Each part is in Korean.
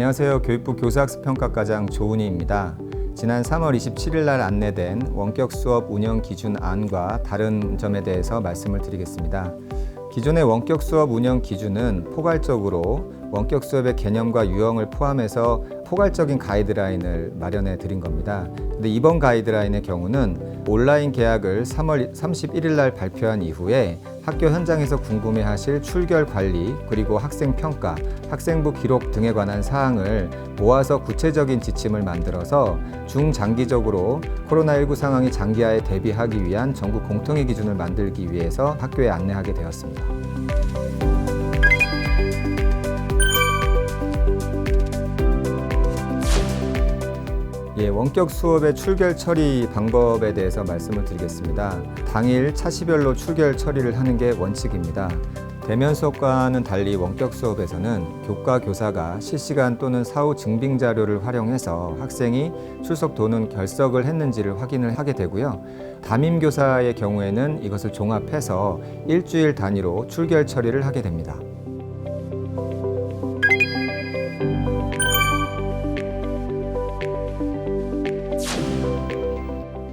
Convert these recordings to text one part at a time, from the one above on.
안녕하세요. 교육부 교사학습평가과장 조은희입니다. 지난 3월 27일 날 안내된 원격 수업 운영 기준 안과 다른 점에 대해서 말씀을 드리겠습니다. 기존의 원격 수업 운영 기준은 포괄적으로 원격 수업의 개념과 유형을 포함해서 포괄적인 가이드라인을 마련해 드린 겁니다. 근데 이번 가이드라인의 경우는 온라인 계약을 3월 31일 날 발표한 이후에 학교 현장에서 궁금해 하실 출결 관리, 그리고 학생 평가, 학생부 기록 등에 관한 사항을 모아서 구체적인 지침을 만들어서 중장기적으로 코로나19 상황이 장기화에 대비하기 위한 전국 공통의 기준을 만들기 위해서 학교에 안내하게 되었습니다. 원격 수업의 출결 처리 방법에 대해서 말씀을 드리겠습니다. 당일 차시별로 출결 처리를 하는 게 원칙입니다. 대면 수업과는 달리 원격 수업에서는 교과 교사가 실시간 또는 사후 증빙 자료를 활용해서 학생이 출석 또는 결석을 했는지를 확인을 하게 되고요. 담임 교사의 경우에는 이것을 종합해서 일주일 단위로 출결 처리를 하게 됩니다.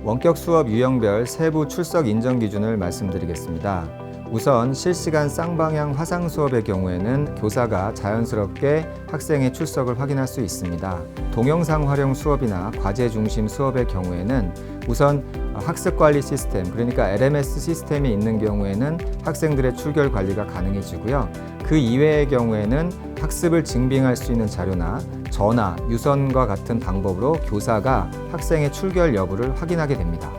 원격 수업 유형별 세부 출석 인정 기준을 말씀드리겠습니다. 우선 실시간 쌍방향 화상 수업의 경우에는 교사가 자연스럽게 학생의 출석을 확인할 수 있습니다. 동영상 활용 수업이나 과제 중심 수업의 경우에는 우선 학습 관리 시스템, 그러니까 LMS 시스템이 있는 경우에는 학생들의 출결 관리가 가능해지고요. 그 이외의 경우에는 학습을 증빙할 수 있는 자료나 전화, 유선과 같은 방법으로 교사가 학생의 출결 여부를 확인하게 됩니다.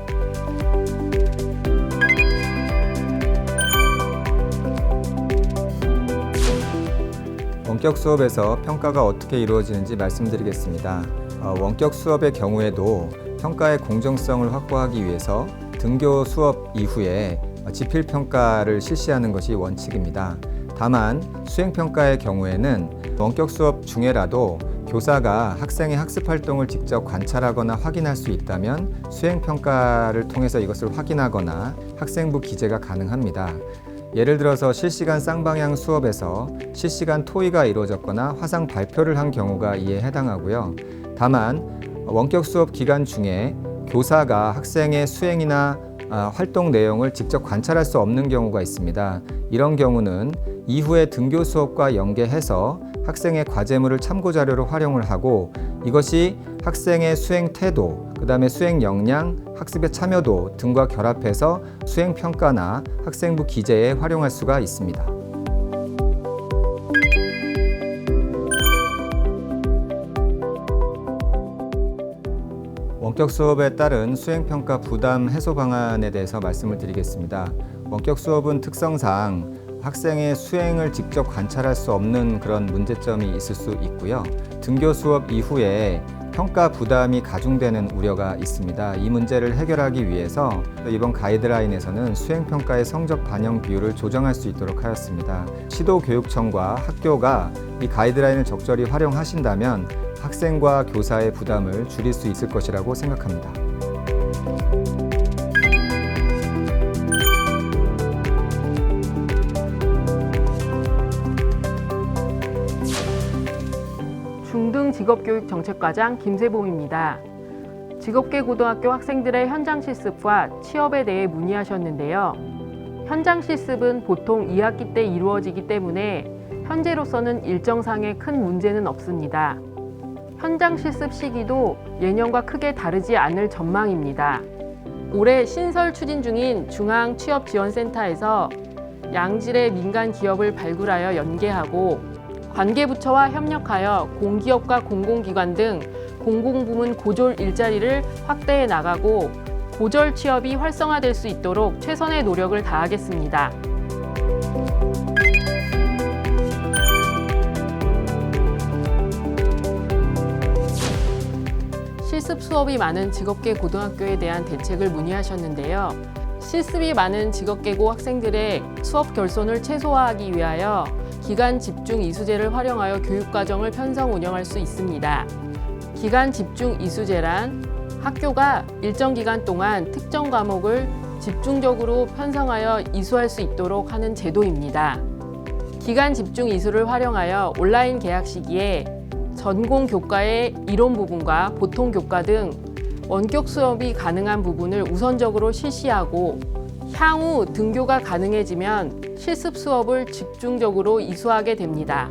원격 수업에서 평가가 어떻게 이루어지는지 말씀드리겠습니다. 어, 원격 수업의 경우에도 평가의 공정성을 확보하기 위해서 등교 수업 이후에 지필 평가를 실시하는 것이 원칙입니다. 다만 수행 평가의 경우에는 원격 수업 중에라도 교사가 학생의 학습 활동을 직접 관찰하거나 확인할 수 있다면 수행 평가를 통해서 이것을 확인하거나 학생부 기재가 가능합니다. 예를 들어서 실시간 쌍방향 수업에서 실시간 토의가 이루어졌거나 화상 발표를 한 경우가 이에 해당하고요. 다만 원격 수업 기간 중에 교사가 학생의 수행이나 아, 활동 내용을 직접 관찰할 수 없는 경우가 있습니다. 이런 경우는 이후에 등교 수업과 연계해서 학생의 과제물을 참고 자료로 활용을 하고 이것이 학생의 수행 태도, 그 다음에 수행 역량, 학습의 참여도 등과 결합해서 수행 평가나 학생부 기재에 활용할 수가 있습니다. 원격 수업에 따른 수행평가 부담 해소 방안에 대해서 말씀을 드리겠습니다. 원격 수업은 특성상 학생의 수행을 직접 관찰할 수 없는 그런 문제점이 있을 수 있고요. 등교 수업 이후에 평가 부담이 가중되는 우려가 있습니다. 이 문제를 해결하기 위해서 이번 가이드라인에서는 수행평가의 성적 반영 비율을 조정할 수 있도록 하였습니다. 시도교육청과 학교가 이 가이드라인을 적절히 활용하신다면 학생과 교사의 부담을 줄일 수 있을 것이라고 생각합니다. 직업교육정책과장 김세봉입니다. 직업계 고등학교 학생들의 현장 실습과 취업에 대해 문의하셨는데요. 현장 실습은 보통 2학기 때 이루어지기 때문에 현재로서는 일정상의 큰 문제는 없습니다. 현장 실습 시기도 예년과 크게 다르지 않을 전망입니다. 올해 신설 추진 중인 중앙 취업지원센터에서 양질의 민간 기업을 발굴하여 연계하고 관계부처와 협력하여 공기업과 공공기관 등 공공부문 고졸 일자리를 확대해 나가고 고졸 취업이 활성화될 수 있도록 최선의 노력을 다하겠습니다. 실습 수업이 많은 직업계 고등학교에 대한 대책을 문의하셨는데요. 실습이 많은 직업계고 학생들의 수업 결손을 최소화하기 위하여 기간 집중 이수제를 활용하여 교육과정을 편성 운영할 수 있습니다. 기간 집중 이수제란 학교가 일정 기간 동안 특정 과목을 집중적으로 편성하여 이수할 수 있도록 하는 제도입니다. 기간 집중 이수를 활용하여 온라인 계약 시기에 전공 교과의 이론 부분과 보통 교과 등 원격 수업이 가능한 부분을 우선적으로 실시하고 향후 등교가 가능해지면 실습 수업을 집중적으로 이수하게 됩니다.